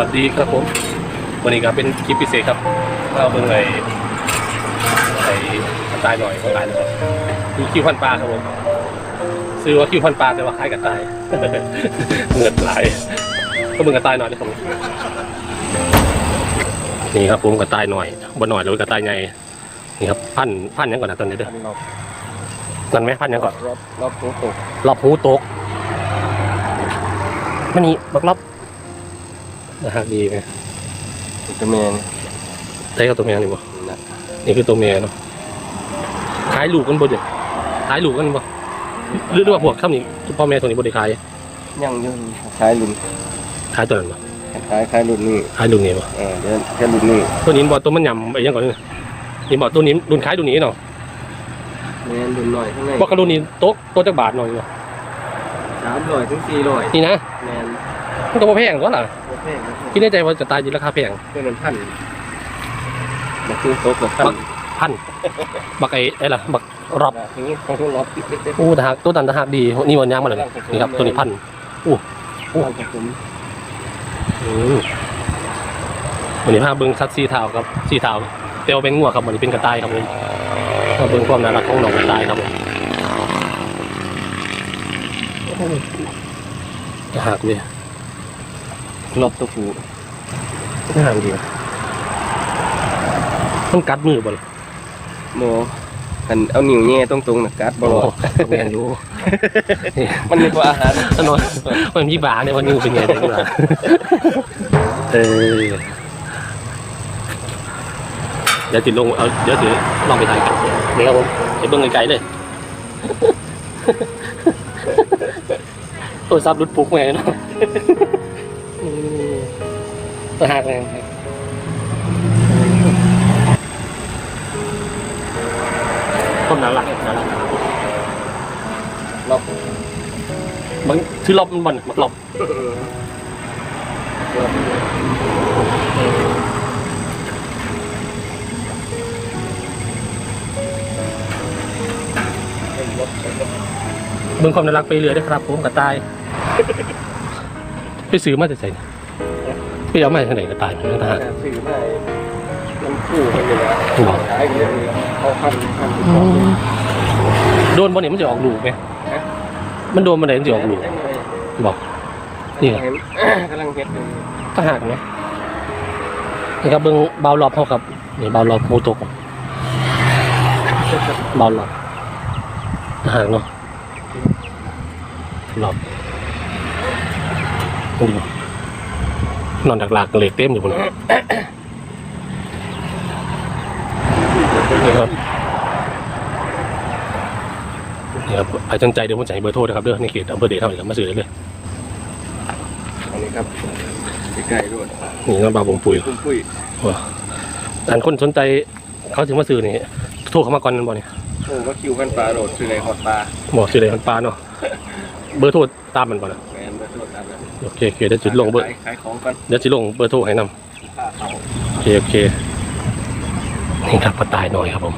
วัสดีครับผมวันนี้ก็เป็นคลิปพิเศษครับเราเบิ่งไอ้ไอ้กระต่ายหน่อยของหลายนะครับมีคิวพันปลาครับผมซื้อว่าคิวพันปลาแต่ว่าคล้ายกระต่ายเหมือนหลายก็มึงกระต่ายหน่อยนะครับผมนี่ครับผมกระต่ายหน่อยบนหน่อยหรือกระต่ายใหญ่นี่ครับพันพันยังก่อนนะตอนนี้เด้อรอบนั่นไหมพันยังก่อนรอบรอบตัวตกรอบหูตกมันนี่บักรอบ นะฮะดีไหมตัวแม่นได้กับตัวเมียนี่บ่นะนี่คือตัวเมียเนาะขายลูกกันบ่เด็ขายลูกกันบ่หรือว่าพวกข้ามนี้พ่อแม่ตัวนี้บ่ได้ขายยังอยืนคล้ายรุ่นขายตัวนั้นบ่คล้ายคล้ายรุ่นนี้ขายรุ่นนี้บ่เออเดี๋ยวแค่รุ่นนี้ตัวนี้บ่ตัวมันยำไอ้ยังก่อนนี่นี่บ่ตัวนี้รุ่นขายรุ่นนี้เนาะแม่นรุ่นหน่อยข้างในบ่กระรุ่นนี้โต๊ะโต๊ะจักบาทหน่อยบ่สามร้อยถึงสี่ร้อยนี่นะแม่นมันก็บ่แพงก็ล่ะ โอเคนะคิดในใจว่าจะตายอยู่ราคาแพงเพื่อนมันพันมาซื้อโต๊ะกับพันพันบักไอ้ไอ้ล่ะบักรอบทีนี้ของทุกรอบโอ้ทหารตัวนั้นทหารดีนี่วันยางมาเลยนี่ครับตัวนี้พันโอ้ผมอืมวันนี้พาเบิ้งสัตว์สีเท้าครับสีเท้าเตียวเป็นงัวครับวันนี้เป็นกระต่ายครับผมมาเบิ้งความน่ารักของน้องกระต่ายครับผมหักเลย รอบตัวผูน่ารักดีมันกัดมือบ่ล่ะโมอันเอานิ้วแง่ตรงๆนะกัดบอลโอ้แม่นอยู่มันมีกว่าอาหารอันนั้นมันมีบาเนี่ยวันนี้เป็นไงได้บ้างเออเดี๋ยวติดลงเอาเดี๋ยวถือลองไปถ่ายกันนี่ครับผมเดี๋ยวเบิ้งไกลๆเลยโทรศัพท์รุดปุ๊กแม่เนาะอืม ตะหักแรงต้นน่ารักน่ารักรอบมันคือรอบมันบ่อนรอบเบิ่งความน่ารักไปเรื่อยนะครับผมกระต่าย ซื้อมาจากไหนไปเอามาจากไหนกระต่ายมันต่างหากซื้อมามันคู่กันอยู่แล้วบอกขายกันเลยเขาพันพันโดนบอลเนี่ยมันจะออกลูกไหมมันโดนมันไหนมันจะออกลูกบอกนี่ครับกำลังเฮ็ดอยู่ต่างหากไหมนี่ครับเบิ่งเบาหลอบเขาครับนี่เบาหลอบโมโตกเบาหลอบต่างหากเนาะหลอบ นี่ดูนอนดักหลากเหล็กเต็มอยู่บนนนี่ครับนี่ครับอ้จังใจเดี๋ยวผมจะให้เบอร์โทรนะครับเด้อในเขตอำเภอเดชเท่าไหร่ครับมาซื้อได้เลยอันนี้ครับใกล้ๆด้วยนี่น้องบาวผมปุ๋ยปุ้มปุ้ยว่าอันคนสนใจเขาถึงมาซื้อนี่โทรเข้ามาก่อนนั่นบ่เนี่ยโอ้ก็คิวกันปลาโดดซื้อในฮอตปลาบอกซื้อเลยมันปลาเนาะเบอร์โทรตามมันบ่นะแมนนั้น โอเคโอเคเดี๋ยวจะลงเบอร์ขายขายของกันเดี๋ยวจะลงเบอร์โทรให้นำค่าเขาโอเคโอเคนี่ครับกระต่ายหน่อยครับผม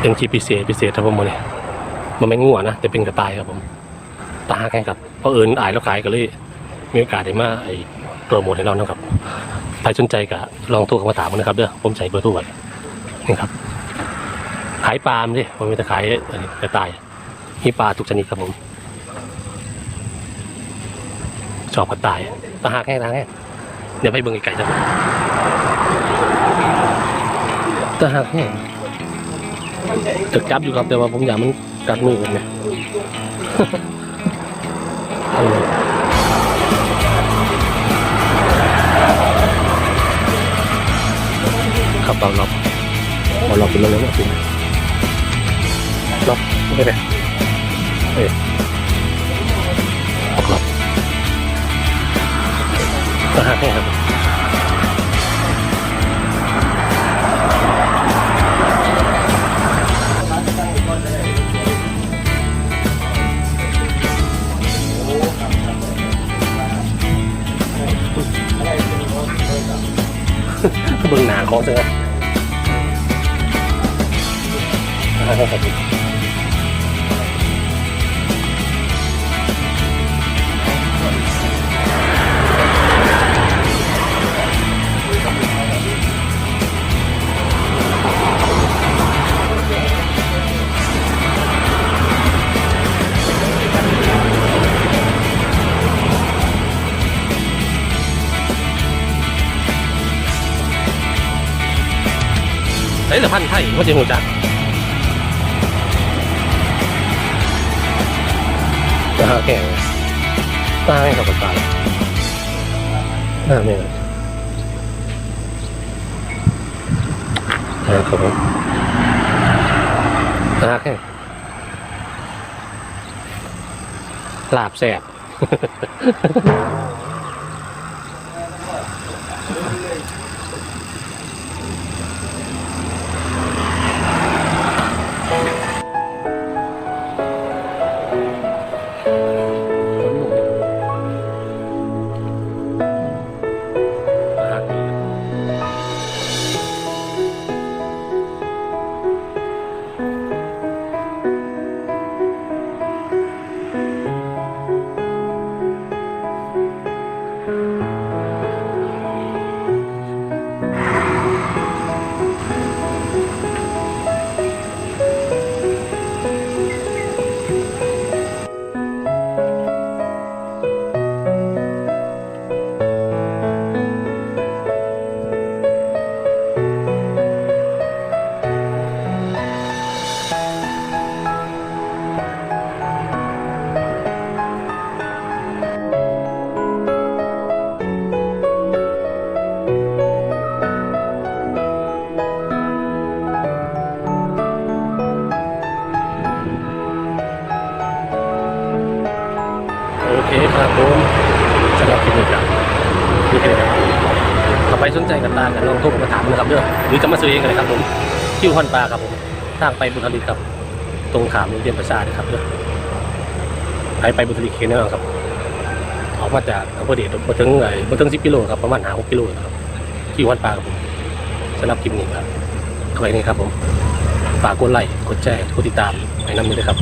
เป็นชีพิเศษพิเศษครับผมวันนี้มันไม่งัวนะแต่เป็นกระต่ายครับผมตาแข่งครับเพราะเอิญอายแล้วขายก็เลยมีโอกาสได้มาไอ้โปรโมทให้เรานะครับใครสนใจก็ลองโทรเข้ามาถามกันนะครับเด้อผมใส่เบอร์โทรไว้นี่ครับ ขายปลาไม่ใช่ผมมีแต่ขายอันนี้กระต่ายมีปลาทุกชนิดครับผม ชอบกระต่ายตาหากแห้งตาแห้งเดี๋ยวไปเบิ่งไก่ๆจ้ะตาหากแห้งจะจับอยู่ครับแต่ว่าผมอยากมันกัดมือผมเนี่ยครับเราเราเราเราเป็นเรื่องอะไรสิเราไม่ได้เอ้ ตาหากแห้งครับเบิ่งหนาของเสือ ฮ้ยแต่พันไทยมันจะหูจักตาแก่ตาไม่กับตาหน้าไม่ยนะครับผมตาแก่ลาบแสบ คลิปนี้ครับนี่คือครับถ้าไปสนใจกันตามกันลองโทรมาถามนะครับเด้อหรือจะมาซื้อเองกันเลยครับผมที่พันปลาครับผมทางไปบุตรีครับ ตรงขามโรงเรียนประชานะครับเด้อไปไปบุตรีเคนแน่นอนครับออกมาจากอำเภอเดชมาถึงไอ้มาถึงสิบกิโลครับประมาณหาหกกิโลครับที่พันปลาครับผมสำหรับคลิปนี้ครับเอาไว้นี่ครับผมฝากกดไลค์กดแชร์กดติดตามให้นำมือด้วยครับ